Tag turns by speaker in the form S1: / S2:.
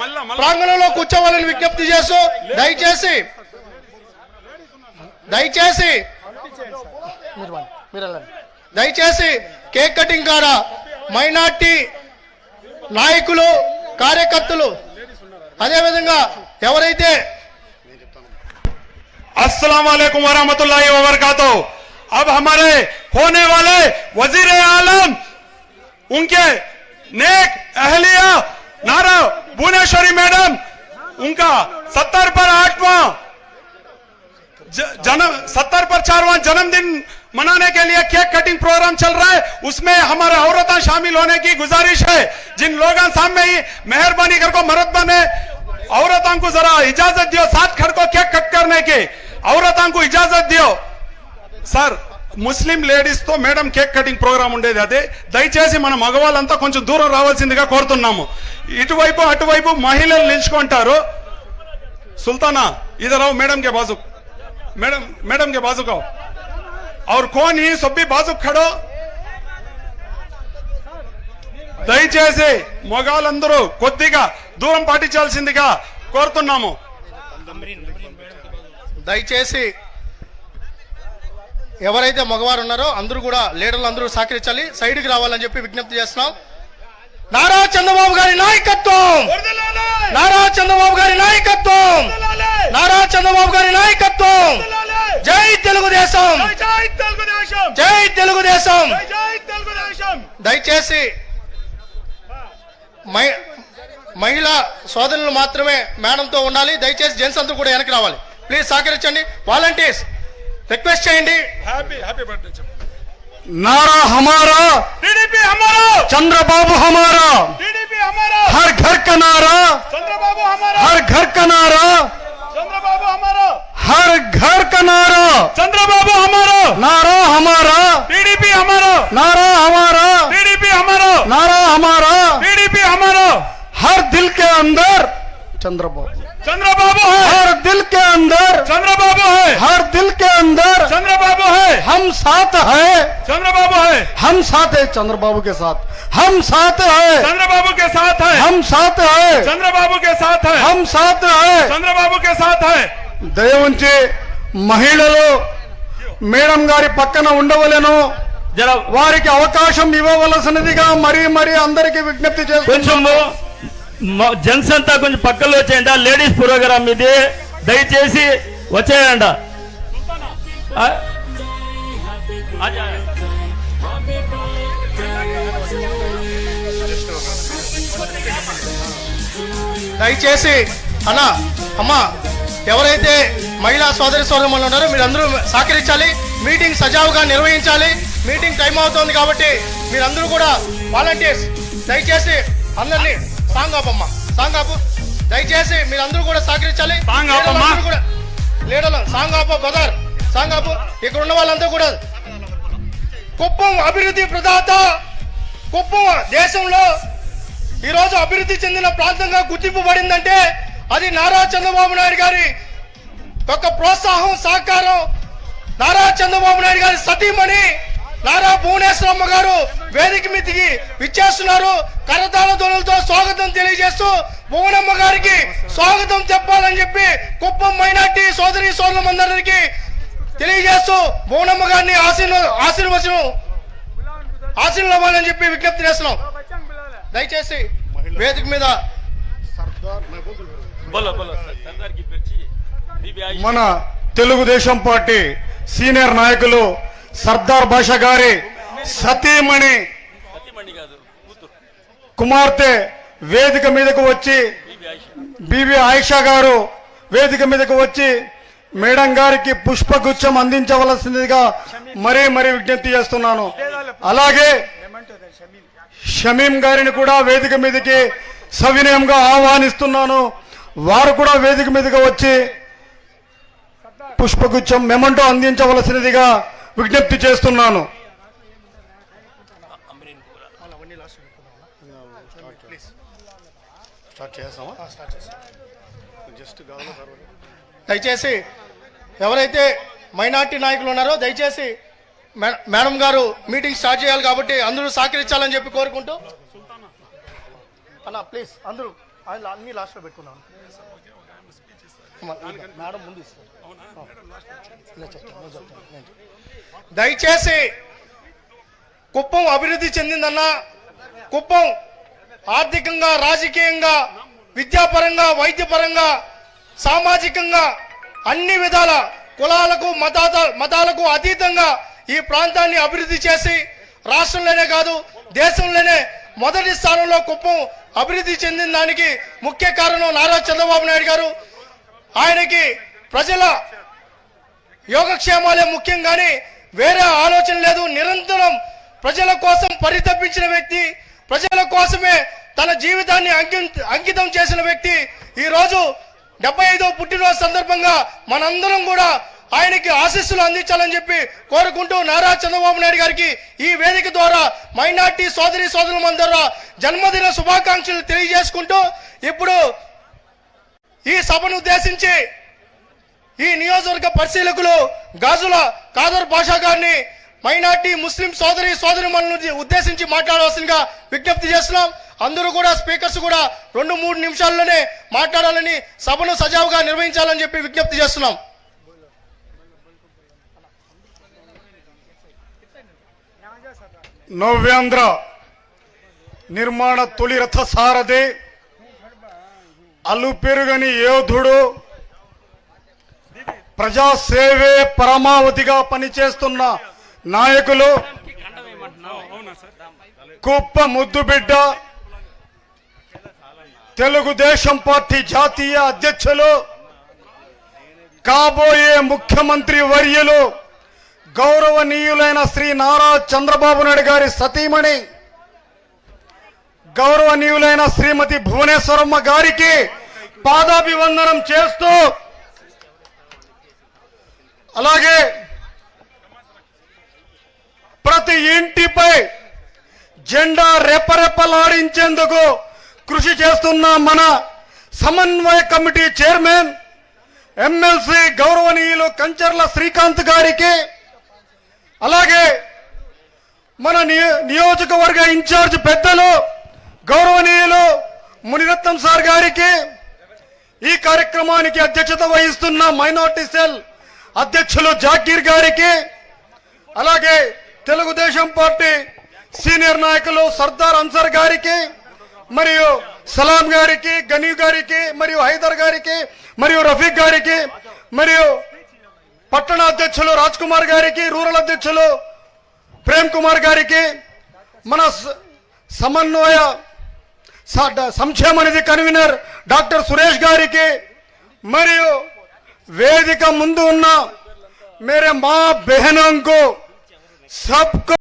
S1: మళ్ళా, మళ్ళా.
S2: ప్రాంగణంలో కూర్చోవాలని విజ్ఞప్తి చేస్తూ దయచేసి దయచేసి మీరు వెళ్ళండి, మీరు వెళ్ళండి. దయచేసి కేక్ కటింగ్ కాడ మైనార్టీ నాయకులు కార్యకర్తలు అదేవిధంగా ఎవరైతే
S1: अस्सलाम वालेकुम वरहमतुल्लाहि वबरकातु अब हमारे होने वाले वजीर आलम उनके नेक अहलिया नारा, भुवनेश्वरी मैडम, उनका सत्तर पर आठवां जन्म सत्तर पर चारवां जन्मदिन मनाने के लिए केक कटिंग प्रोग्राम चल रहा है। उसमें हमारे औरतें शामिल होने की गुजारिश है। जिन लोगों सामने ही मेहरबानी कर को मरद बने, औरतों को जरा इजाज़त दियो साथ खड़ को केक कट करने की। औरतों को इजाज़त दियो। సార్ ముస్లిం లేడీస్ తో మేడం కేక్ కటింగ్ ప్రోగ్రామ్ ఉండేది అదే దయచేసి మన మగవాళ్ళంతా కొంచెం దూరం రావాల్సిందిగా కోరుతున్నాము ఇటువైపు అటువైపు మహిళలు నిల్చుకుంటారు सुल्ताना इधर आओ मैडम के बाजू मैडम मैडम के बाजू का आओ। और कौन ही सब भी बाजू खड़ो దయచేసి మొగాళ్ళందరూ కొద్దిగా దూరం పాటించాల్సిందిగా కోరుతున్నాము
S2: దయచేసి ఎవరైతే మగవారు ఉన్నారో అందరూ కూడా లీడర్లు అందరూ సహకరించాలి. సైడ్కి రావాలని చెప్పి విజ్ఞప్తి చేస్తున్నాం. నారా చంద్రబాబు గారి నాయకత్వం! నారా చంద్రబాబు గారి నాయకత్వం! నారా చంద్రబాబు గారి నాయకత్వం! జై తెలుగుదేశం! జై తెలుగుదేశం! దయచేసి మహి- మహిళా సోదరులు మాత్రమే మేడంతో ఉండాలి. దయచేసి జెంట్స్ అందరూ కూడా వెనక్కి రావాలి. ప్లీజ్ సహకరించండి. వాలంటీర్స్ రిక్వెస్ట్ చేయండి
S1: హ్యాపీ హ్యాపీ బర్త్డే
S3: नारा हमारा
S1: టీడీపీ हमारा
S3: चंद्रबाबू हमारा
S1: టీడీపీ हमारा
S3: हर घर का नारा
S1: చంద్రబాబు हमारा
S3: हर घर का नारा
S1: చంద్రబాబు हमारा
S3: हर घर का नारा
S1: చంద్రబాబు हमारा
S3: नारा हमारा
S1: టీడీపీ हमारा
S3: नारा हमारा
S1: టీడీపీ हमारा
S3: नारा हमारा
S1: టీడీపీ हमारा
S3: हर दिल के अंदर चंद्रबाबू
S1: చంద్రబాబు है
S3: हर दिल के अंदर
S1: చంద్రబాబు है
S3: हर दिल के अंदर
S1: చంద్రబాబు है
S3: हम साथ है
S1: చంద్రబాబు है
S3: हम साथ है चंद्रबाबू के साथ हम साथ है
S1: చంద్రబాబు के साथ है
S3: हम साथ है
S1: చంద్రబాబు के साथ है
S3: हम साथ है
S1: చంద్రబాబు के साथ है
S3: దయ ఉంచి మహిళలు మేడం గారి పక్కన ఉండవలెను
S4: జర
S3: వారికి అవకాశం ఇవ్వవలసినదిగా మరీ మరీ అందరికీ విజ్ఞప్తి చేస్తున్నాము
S4: కొంచెము జెంట్స్ అంతా కొంచెం పక్కలో వచ్చేయండి లేడీస్ ప్రోగ్రామ్ ఇది దయచేసి వచ్చేయండి.
S2: దయచేసి అన్న అమ్మ ఎవరైతే మహిళా సోదరి సోదరులు ఉన్నారో మీరందరూ సహకరించాలి మీటింగ్ సజావుగా నిర్వహించాలి మీటింగ్ టైం అవుతోంది కాబట్టి మీరందరూ కూడా వాలంటీర్స్ దయచేసి అందరినీ సాంగ్ ఆపమ్మ. సాంగ్ ఆపు. దయచేసి మీరందరూ కూడా సహకరించాలి
S1: సాంగ్ ఆపమ్మా.
S2: లీడర్లందరూ కూడా లీడర్లు సాంగ్ ఆపు బ్రదర్ సాంగ్ ఆపు ఇక్కడ ఉన్న వాళ్ళంతా కూడా కుప్పం అభివృద్ధి ప్రదాత కుప్పం దేశంలో ఈ రోజు అభివృద్ధి చెందిన ప్రాంతంగా గుర్తింపు పడిందంటే అది నారా చంద్రబాబు నాయుడు గారి యొక్క ప్రోత్సాహం సహకారం నారా చంద్రబాబు నాయుడు గారి సతీమణి నారా భువనేశ్వరమ్మ గారు వేదిక మీదికి విచ్చేస్తున్నారు కరతాళ ధ్వనులతో స్వాగతం తెలియజేస్తూ భువనమ్మ గారికి స్వాగతం చెప్పాలని చెప్పి కుప్పం మైనార్టీ సోదరి సోదరులందరికీ తెలియజేస్తూ భువనమ్మ గారిని ఆశీర్వ ఆశీర్వచనం ఆశీర్వాదం అవ్వాలని చెప్పి విజ్ఞప్తి చేస్తున్నాం దయచేసి వేదిక మీద.
S3: మన తెలుగుదేశం పార్టీ సీనియర్ నాయకులు సర్దార్ భాష గారి సతీమణి కుమార్తె వేదిక మీదకు వచ్చి
S4: బీబీ ఆయిషా.
S3: బీబీ ఆయిషా గారు వేదిక మీదకు వచ్చి మేడం గారికి పుష్పగుచ్చం అందించవలసిందిగా మరీ మరీ విజ్ఞప్తి చేస్తున్నాను. అలాగే షమీం గారిని కూడా వేదిక మీదకి సవినయంగా ఆహ్వానిస్తున్నాను. వారు కూడా వేదిక మీదకి వచ్చి పుష్పగుచ్చం మెమంటో అందించవలసినదిగా విజ్ఞప్తి చేస్తున్నాను.
S2: దయచేసి ఎవరైతే మైనార్టీ నాయకులు ఉన్నారో దయచేసి మేడం గారు మీటింగ్ స్టార్ట్ చేయాలి కాబట్టి అందరూ సహకరించాలని చెప్పి కోరుకుంటూ. అన్న ప్లీజ్ అందరూ ఆయన అన్ని లాస్ట్లో పెట్టుకున్నాను మేడం ముందు ఇస్తారు. దయచేసి కుప్పం అభివృద్ధి చెందిందన్న కుప్పం ఆర్థికంగా రాజకీయంగా విద్యాపరంగా వైద్యపరంగా సామాజికంగా అన్ని విధాల కులాలకు మతాత మతాలకు అతీతంగా ఈ ప్రాంతాన్ని అభివృద్ధి చేసి రాష్ట్రంలోనే కాదు దేశంలోనే మొదటి స్థానంలో కుప్పం అభివృద్ధి చెందిన దానికి ముఖ్య కారణం నారా చంద్రబాబు నాయుడు గారు. ఆయనకి ప్రజల యోగక్షేమాలే ముఖ్యం కానీ వేరే ఆలోచన లేదు. నిరంతరం ప్రజల కోసం పరితపించిన వ్యక్తి ప్రజల కోసమే తన జీవితాన్ని అంకి- అంకితం చేసిన వ్యక్తి ఈరోజు డెబ్బై ఐదో పుట్టినరోజు సందర్భంగా మనందరం కూడా ఆయనకి ఆశీస్సులు అందించాలని చెప్పి కోరుకుంటూ నారా చంద్రబాబు నాయుడు గారికి ఈ వేదిక ద్వారా మైనార్టీ సోదరి సోదరుల ద్వారా జన్మదిన శుభాకాంక్షలు తెలియజేసుకుంటూ ఇప్పుడు ఈ సభను ఉద్దేశించి ఈ నియోజకవర్గ పరిశీలకులు గాజుల కాదర్ భాషా గారిని మైనార్టీ ముస్లిం సోదరి సోదరి ఉద్దేశించి మాట్లాడవలసిందిగా విజ్ఞప్తి చేస్తున్నాం. అందరూ కూడా స్పీకర్స్ కూడా రెండు మూడు నిమిషాల్లోనే మాట్లాడాలని సభను సజావుగా నిర్వహించాలని చెప్పి విజ్ఞప్తి చేస్తున్నాం.
S3: నవ్యాంధ్ర నిర్మాణ తొలి రథ సారథి అలుపెరుగని యోధుడు ప్రజాసేవే పరమావధిగా పనిచేస్తున్న నాయకులు. కుప్ప ముద్దుబిడ్డ తెలుగుదేశం పార్టీ జాతీయ అధ్యక్షులు. కాబోయే ముఖ్యమంత్రి వర్యులు. గౌరవనీయులైన శ్రీ నారా చంద్రబాబు నాయుడు గారి సతీమణి. గౌరవనీయులైన శ్రీమతి భువనేశ్వరమ్మ గారికి పాదాభివందనం చేస్తూ అలాగే ప్రతి ఇంటిపై జెండా రెపరెపలాడించేందుకు కృషి చేస్తున్న మన సమన్వయ కమిటీ చైర్మన్ ఎమ్మెల్సీ గౌరవనీయులు కంచర్ల శ్రీకాంత్ గారికి అలాగే మన నియోజకవర్గ ఇన్ఛార్జ్ పెద్దలు గౌరవనీయులు మునిరత్నం సార్ గారికి ఈ కార్యక్రమానికి అధ్యక్షత వహిస్తున్న మైనార్టీ సెల్ అధ్యక్షులు జాకీర్ గారికి అలాగే తెలుగుదేశం పార్టీ సీనియర్ నాయకులు సర్దార్ అన్సర్ గారికి మరియు సలాం గారికి గనీ గారికి మరియు హైదర్ గారికి మరియు రఫీక్ గారికి మరియు పట్టణ అధ్యక్షులు రాజ్ కుమార్ గారికి రూరల్ అధ్యక్షులు ప్రేమ్ కుమార్ గారికి మన స- సమన్వయ సంక్షేమ నిధి కన్వీనర్ డాక్టర్ సురేష్ గారికి మరియు వేదిక ముందు ఉన్న మేరే మా బెహనంకు సబ్కో